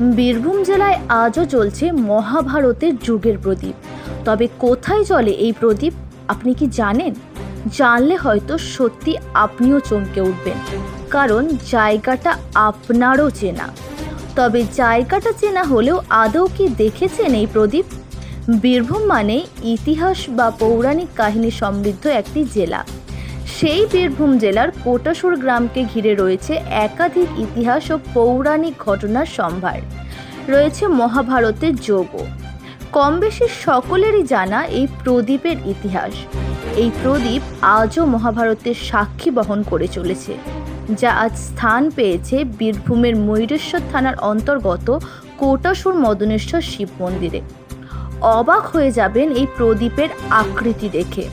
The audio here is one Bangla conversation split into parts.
বীরভূম জেলায় আজও চলছে মহাভারতের যুগের প্রদীপ। তবে কোথায় চলে এই প্রদীপ, আপনি কি জানেন? জানলে হয়তো সত্যি আপনিও চমকে উঠবেন, কারণ জায়গাটা আপনারও চেনা। তবে জায়গাটা চেনা হলেও আদৌ কি দেখেছেন এই প্রদীপ? বীরভূম মানে ইতিহাস বা পৌরাণিক কাহিনী সমৃদ্ধ একটি জেলা। সেই বীরভূম জেলার কোটাসুর গ্রামকে ঘিরে রয়েছে একাধিক ইতিহাস ও পৌরাণিক ঘটনার সম্ভার। রয়েছে মহাভারতের যোগও কম বেশি সকলেরই জানা এই প্রদীপের ইতিহাস। এই প্রদীপ আজও মহাভারতের সাক্ষী বহন করে চলেছে, যা আজ স্থান পেয়েছে বীরভূমের ময়ূরেশ্বর থানার অন্তর্গত কোটাসুর মদনেশ্বর শিব মন্দিরে। অবাক হয়ে যাবেন এই প্রদীপের আকৃতি দেখে।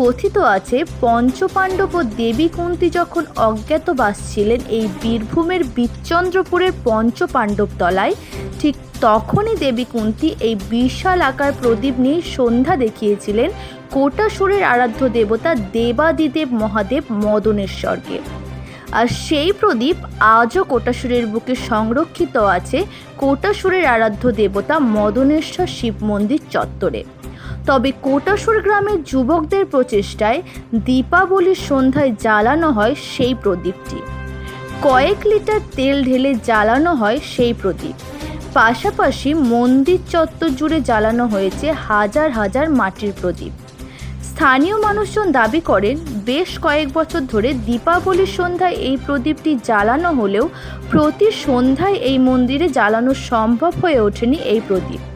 কথিত আছে, পঞ্চপাণ্ডব ও দেবী কুন্তি যখন অজ্ঞাতবাস ছিলেন এই বীরভূমের বিচ্চন্দ্রপুরের পঞ্চপাণ্ডব তলায়, ঠিক তখনই দেবী কুন্তি এই বিশাল আকার প্রদীপ নিয়ে সন্ধ্যা দেখিয়েছিলেন কোটাসুরের আরাধ্য দেবতা দেবাদিদেব মহাদেব মদনেশ্বরকে আর সেই প্রদীপ আজও কোটাসুরের বুকে সংরক্ষিত আছে কোটাসুরের আরাধ্য দেবতা মদনেশ্বর শিব মন্দির চত্বরে। তবে কোটাসুর গ্রামের যুবকদের প্রচেষ্টায় দীপাবলির সন্ধ্যায় জ্বালানো হয় সেই প্রদীপটি। কয়েক লিটার তেল ঢেলে জ্বালানো হয় সেই প্রদীপ। পাশাপাশি মন্দির চত্বর জুড়ে জ্বালানো হয়েছে হাজার হাজার মাটির প্রদীপ। স্থানীয় মানুষজন দাবি করেন, বেশ কয়েক বছর ধরে দীপাবলির সন্ধ্যায় এই প্রদীপটি জ্বালানো হলেও প্রতি সন্ধ্যায় এই মন্দিরে জ্বালানো সম্ভব হয়ে ওঠেনি এই প্রদীপ।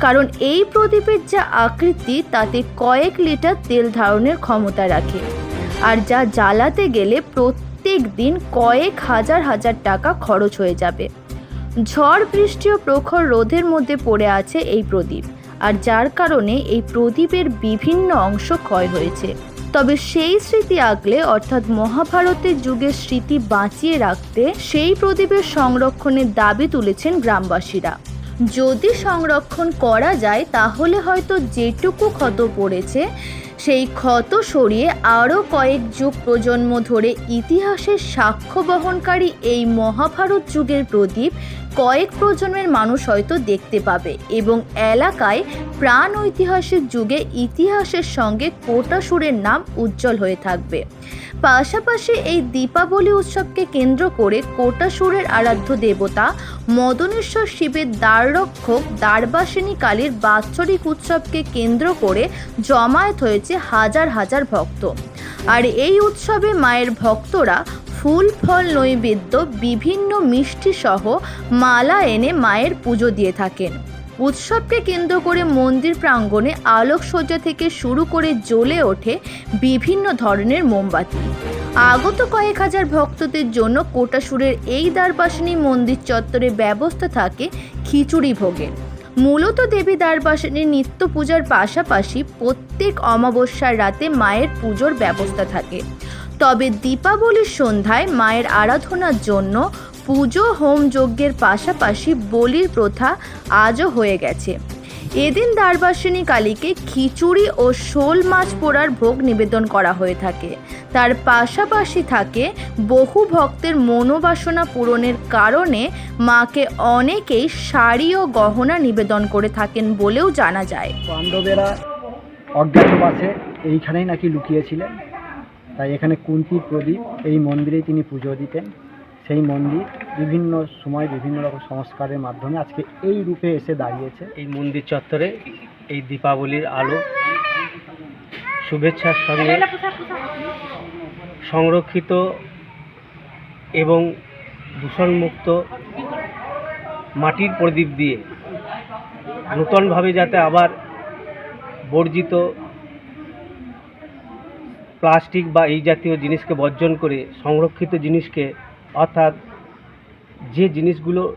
কারণ এই প্রদীপের যা আকৃতি, তাতে কয়েক লিটার তেল ধারণের ক্ষমতা রাখে। আর যা জ্বালাতে গেলে প্রত্যেক দিন কয়েক হাজার হাজার টাকা খরচ হয়ে যাবে। ঝড় বৃষ্টি ও প্রখর রোদের মধ্যে পড়ে আছে এই প্রদীপ, আর যার কারণে এই প্রদীপের বিভিন্ন অংশ ক্ষয় হয়েছে। তবে সেই স্মৃতি আগলে, অর্থাৎ মহাভারতের যুগের স্মৃতি বাঁচিয়ে রাখতে সেই প্রদীপের সংরক্ষণের দাবি তুলেছেন গ্রামবাসীরা। যদি সংরক্ষণ করা যায়, তাহলে হয়তো যেটুকু ক্ষত পড়েছে, সেই ক্ষত সরিয়ে আরও কয়েক যুগ প্রজন্ম ধরে ইতিহাসের সাক্ষ্য বহনকারী এই মহাভারত যুগের প্রদীপ কয়েক প্রজন্মের মানুষ হয়তো দেখতে পাবে এবং এলাকায় প্রাণ ঐতিহাসিক যুগে ইতিহাসের সঙ্গে কোটাসুরের নাম উজ্জ্বল হয়ে থাকবে। পাশাপাশি এই দীপাবলি উৎসবকে কেন্দ্র করে কোটাসুরের আরাধ্য দেবতা মদনেশ্বর শিবের দ্বাররক্ষক দ্বারবাসিনী কালীর বাৎসরিক উৎসবকে কেন্দ্র করে জমায়েত হয়েছে হাজার হাজার ভক্ত। আর এই উৎসবে মায়ের ভক্তরা ফুল, ফল, নৈবেদ্য, বিভিন্ন মিষ্টি সহ মালা এনে মায়ের পুজো দিয়ে থাকেন। উৎসবকে কেন্দ্র করে মন্দির প্রাঙ্গণে আলোকসজ্জা থেকে শুরু করে জ্বলে ওঠে বিভিন্ন ধরনের মোমবাতি। আগত কয়েক হাজার ভক্তদের জন্য কোটাসুরের এই দ্বারবাসিনী মন্দির চত্বরে ব্যবস্থা থাকে খিচুড়ি ভোগের মূলত দেবী দ্বারবাসিনীর নিত্য পূজার পাশাপাশি প্রত্যেক অমাবস্যার রাতে মায়ের পুজোর ব্যবস্থা থাকে। তবে দীপাবলির সন্ধ্যায় মায়ের আরাধনার জন্য পুজো হোম যজ্ঞের পাশাপাশি বলির প্রথা আজও হয়ে গেছে। এদিন দ্বারবাসিনী কালীকে খিচুড়ি ও শোল মাছ পোড়ার ভোগ নিবেদন করা হয়ে থাকে। তার পাশাপাশি থাকে বহু ভক্তের মনোবাসনা পূরণের কারণে মাকে অনেকেই শাড়ি ও গহনা নিবেদন করে থাকেন বলেও জানা যায়। পাণ্ডবেরা অজ্ঞাতবাসে এইখানেই নাকি লুকিয়েছিলেন। তাই এখানে কুন্তির প্রদীপ এই মন্দিরেই তিনি পুজো দিতেন। সেই মন্দির বিভিন্ন সময় বিভিন্ন রকম সংস্কারের মাধ্যমে আজকে এই রূপে এসে দাঁড়িয়েছে। এই মন্দির চত্বরে এই দীপাবলির আলো, শুভেচ্ছার সঙ্গে সংরক্ষিত এবং দূষণমুক্ত মাটির প্রদীপ দিয়ে নূতনভাবে যাতে আবার বর্জিত প্লাস্টিক বা এই জাতীয় জিনিসকে বর্জন করে সংরক্ষিত জিনিসকে অর্থাৎ যে জিনিসগুলো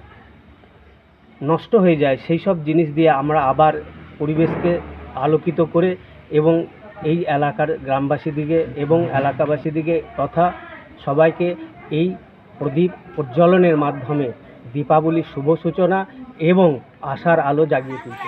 নষ্ট হয়ে যায়, সেই সব জিনিস দিয়ে আমরা আবার পরিবেশকে আলোকিত করে এবং এই এলাকার গ্রামবাসীদিকে এবং এলাকাবাসীদিকে তথা সবাইকে এই প্রদীপ প্রজ্বলনের মাধ্যমে দীপাবলির শুভ সূচনা এবং আশার আলো জাগিয়ে তুলতে।